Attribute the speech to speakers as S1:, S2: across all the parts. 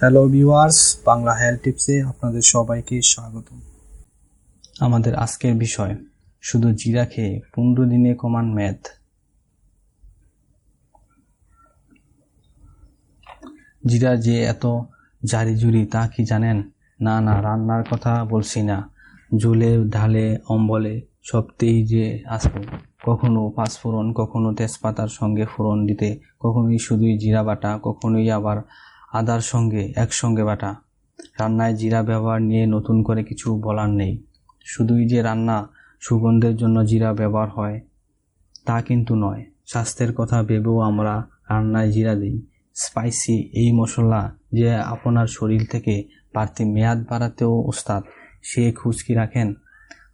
S1: Hello viewers Bangla health টিপসে আপনাদের সবাইকে স্বাগত আমাদের আজকের বিষয়, শুধু জিরা খেয়ে পনেরো দিনে কমান মেদ। জিরা যে এত জারি জুরি তা কি জানেন? না না, রান্নার কথা বলছি না। ঝুলে, ঢালে, অম্বলে সবতেই যে আছে। কখনো পাঁচফোড়ন কখনো তেজপাতার সঙ্গে ফোড়ন দিতে, কখনোই শুধুই জিরা বাটা, কখনোই আবার আদার সঙ্গে একসঙ্গে বাটা। রান্নায় জিরা ব্যবহার নিয়ে নতুন করে কিছু বলার নেই। শুধুই যে রান্না সুগন্ধের জন্য জিরা ব্যবহার হয়, তা কিন্তু নয়। স্বাস্থ্যের কথা ভেবেও আমরা রান্নায় জিরা দিই। স্পাইসি এই মশলা যে আপনার শরীর থেকে বাড়তি মেয়াদ বাড়াতেও ওস্তাদ, সে খুঁজকি রাখেন?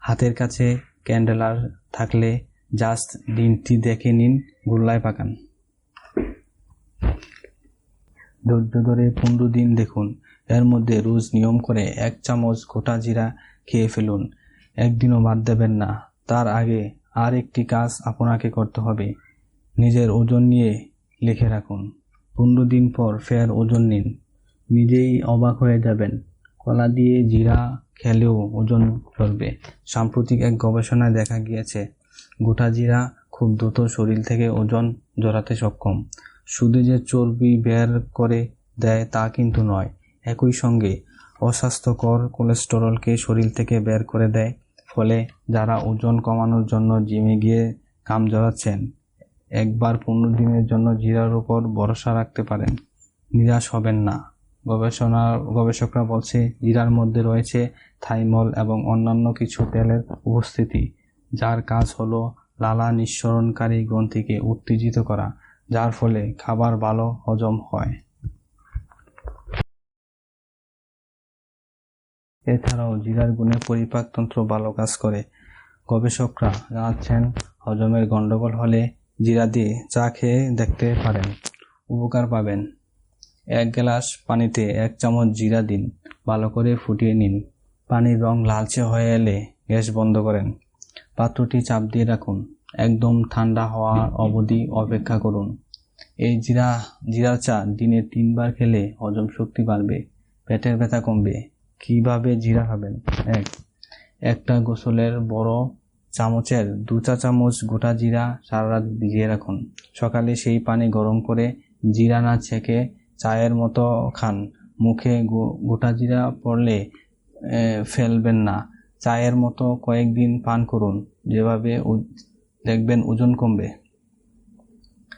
S1: হাতের কাছে ক্যান্ডেলার থাকলে জাস্ট দিনটি দেখে নিন, গুল্লায় পাকান। ধৈর্য ধরে পনেরো দিন দেখুন। এর মধ্যে রোজ নিয়ম করে এক চামচ গোটা জিরা খেয়ে ফেলুন। একদিনও বাদ দেবেন না। তার আগে আর একটি কাজ আপনাকে করতে হবে। নিজের ওজন নিয়ে লিখে রাখুন। পনেরো দিন পর ফের ওজন নিন। নিজেই অবাক হয়ে যাবেন। কলা দিয়ে জিরা খেলেও ওজন চলবে সাম্প্রতিক এক গবেষণায় দেখা গিয়েছে, গোটা জিরা খুব দ্রুত শরীর থেকে ওজন জড়াতে সক্ষম। শুধু যে চর্বি বের করে দেয় তা কিন্তু নয়, একই সঙ্গে অস্বাস্থ্যকর কোলেস্টেরলকে শরীর থেকে বের করে দেয়। ফলে যারা ওজন কমানোর জন্য জিমে গিয়ে কাম জড়াচ্ছেন, একবার পনেরো দিনের জন্য জিরার উপর ভরসা রাখতে পারেন। নিরাশ হবেন না। গবেষণা, গবেষকরা বলছে, জিরার মধ্যে রয়েছে থাইমল এবং অন্যান্য কিছু তেলের উপস্থিতি, যার কাজ হলো লালা নিঃসরণকারী গ্রন্থিকে উত্তেজিত করা। যার ফলে খাবার ভালো হজম হয়। এছাড়াও জিরার গুণে পরিপাকতন্ত্র ভালো কাজ করে। গবেষকরা জানাচ্ছেন, হজমের গন্ডগোল হলে জিরা দিয়ে চা খেয়ে দেখতে পারেন। উপকার পাবেন। এক গ্লাস পানিতে এক চামচ জিরা দিন, ভালো করে ফুটিয়ে নিন। পানির রং লালচে হয়ে এলে গ্যাস বন্ধ করেন। পাত্রটি চাপ দিয়ে রাখুন। একদম ঠান্ডা হওয়ার অবধি অপেক্ষা করুন। এই জিরা জিরা চা দিনে তিনবার খেলে হজম শক্তি বাড়বে পেটের ব্যথা কমবে। কীভাবে জিরা খাবেন? এক একটা গোসলের বড় চামচের দু চা চামচ গোটা জিরা সারা রাত ভিজিয়ে রাখুন। সকালে সেই পানি গরম করে জিরা না ছেঁকে চায়ের মতো খান। মুখে গো- গোটা জিরা পড়লে ফেলবেন না। চায়ের মতো কয়েকদিন পান করুন। যেভাবে দেখবেন ওজন কমবে।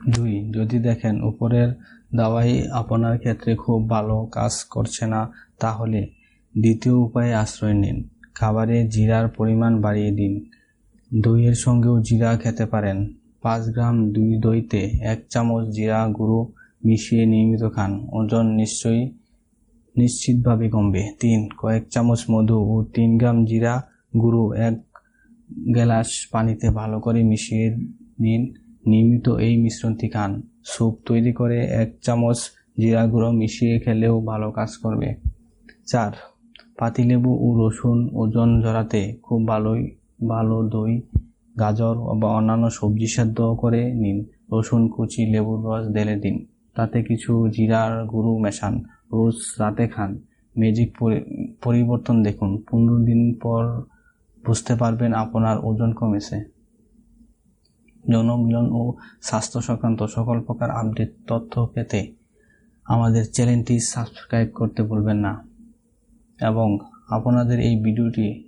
S1: দুই, যদি দেখেন উপরের দাওয়াই আপনার ক্ষেত্রে খুব ভালো কাজ করছে না, তাহলে দ্বিতীয় উপায়ে আশ্রয় নিন। খাবারে জিরার পরিমাণ বাড়িয়ে দিন। দইয়ের সঙ্গেও জিরা খেতে পারেন। পাঁচ গ্রাম দুই দইতে এক চামচ জিরা গুঁড়ো মিশিয়ে নিয়মিত খান। ওজন নিশ্চয়ই নিশ্চিতভাবে কমবে। তিন, কয়েক চামচ মধু ও তিন গ্রাম জিরা গুঁড়ো এক গ্লাস পানিতে ভালো করে মিশিয়ে নিন। নিয়মিত এই মিশ্রণটি খান। স্যুপ তৈরি করে এক চামচ জিরা গুঁড়ো মিশিয়ে খেলেও ভালো কাজ করবে। চার, পাতিলেবু ও রসুন ওজন জড়াতে খুব ভালোই ভালো দই, গাজর বা অন্যান্য সবজি সেদ্ধ করে নিন। রসুন, কুচি, লেবুর রস ঢেলে দিন। তাতে কিছু জিরার গুঁড়ো মেশান। রোজ রাতে খান। ম্যাজিক পরি- পরিবর্তন দেখুন। পনেরো দিন পর বুঝতে পারবেন আপনার ওজন কমেছে। জনমিলন ও স্বাস্থ্য সংক্রান্ত সকল প্রকার আপডেট তথ্য পেতে আমাদের চ্যানেলটি সাবস্ক্রাইব করতে ভুলবেন না। এবং আপনাদের এই ভিডিওটি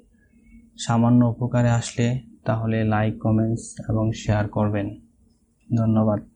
S1: সামান্য উপকারে আসলে তাহলে লাইক, কমেন্টস এবং শেয়ার করবেন। ধন্যবাদ।